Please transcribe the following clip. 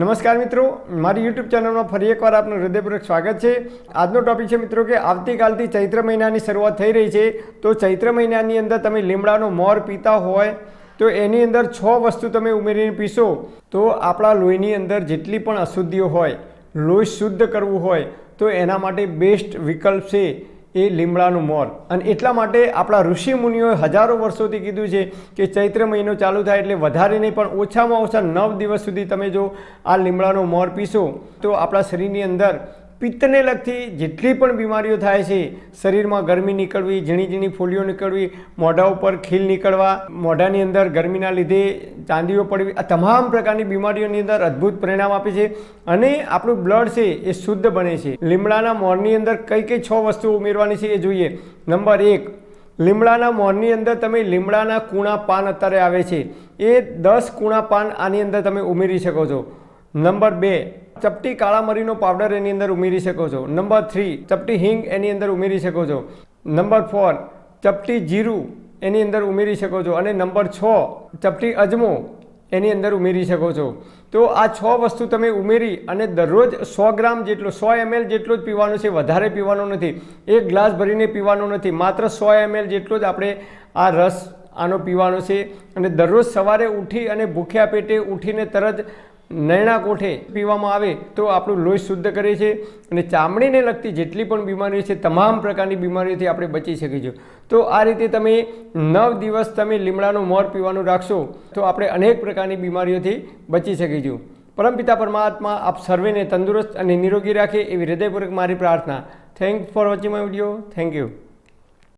નમસ્કાર મિત્રો, મારી યુટ્યુબ ચેનલમાં ફરી એકવાર આપનું હૃદયપૂર્વક સ્વાગત છે. આજનો ટોપિક છે મિત્રો કે આવતીકાલથી ચૈત્ર મહિનાની શરૂઆત થઈ રહી છે. તો ચૈત્ર મહિનાની અંદર તમે લીમડાનો મોર પીતા હોય, તો એની અંદર છ વસ્તુ તમે ઉમેરીને પીશો. તો આપણા લોહીની અંદર જેટલી પણ અશુદ્ધિઓ હોય, લોહી શુદ્ધ કરવું હોય, તો એના માટે બેસ્ટ વિકલ્પ છે. એ લીમડાનું મોર. અને એટલા માટે આપણા ઋષિ મુનિઓએ હજારો વર્ષોથી કીધું છે કે ચૈત્ર મહિનો ચાલુ થાય એટલે વધારે નહીં, પણ ઓછામાં ઓછા નવ દિવસ સુધી તમે જો આ લીમડાનો મોર પીશો, તો આપણા શરીરની અંદર પિત્તને લગતી જેટલી પણ બીમારીઓ થાય છે, શરીરમાં ગરમી નીકળવી, ઝીણી ઝીણી ફોલીઓ નીકળવી, મોઢા ઉપર ખીલ નીકળવા, મોઢાની અંદર ગરમીના લીધે ચાંદીઓ પડવી, આ તમામ પ્રકારની બીમારીઓની અંદર અદ્ભુત પરિણામ આપે છે અને આપણું બ્લડ છે એ શુદ્ધ બને છે. લીમડાના મોરની અંદર કઈ કઈ છ વસ્તુઓ ઉમેરવાની છે એ જોઈએ. નંબર એક, લીમડાના મોરની અંદર તમે લીમડાના કૂણા પાન અત્યારે આવે છે. એ દસ કૂણા પાન આની અંદર તમે ઉમેરી શકો છો. નંબર બે, ચપટી કાળા મરીનો પાવડર એની અંદર ઉમેરી શકો છો. નંબર થ્રી, ચપટી હિંગ એની અંદર ઉમેરી શકો છો. નંબર ફોર, ચપટી જીરું એની અંદર ઉમેરી શકો છો. અને નંબર છ, ચપટી અજમો એની અંદર ઉમેરી શકો છો. તો આ છ વસ્તુ તમે ઉમેરી અને દરરોજ સો ગ્રામ જેટલો, સો એમએલ જેટલો જ પીવાનો છે. વધારે પીવાનો નથી. એક ગ્લાસ ભરીને પીવાનો નથી. માત્ર સો એમએલ જેટલો જ આપણે આ રસ આનો પીવાનો છે. અને દરરોજ સવારે ઉઠી અને ભૂખ્યા પેટે ઉઠીને તરત નૈણા કોઠે પીવામાં આવે તો આપણું લોહી શુદ્ધ કરે છે અને ચામડીને લગતી જેટલી પણ બીમારીઓ છે, તમામ પ્રકારની બીમારીઓથી આપણે બચી શકીશું તો આ રીતે તમે નવ દિવસ તમે લીમડાનું મોર પીવાનું રાખશો તો આપણે અનેક પ્રકારની બીમારીઓથી બચી શકીશું પરમપિતા પરમાત્મા, આપ સર્વેને તંદુરસ્ત અને નિરોગી રાખે એવી હૃદયપૂર્વક મારી પ્રાર્થના. Thank for watching my video thank you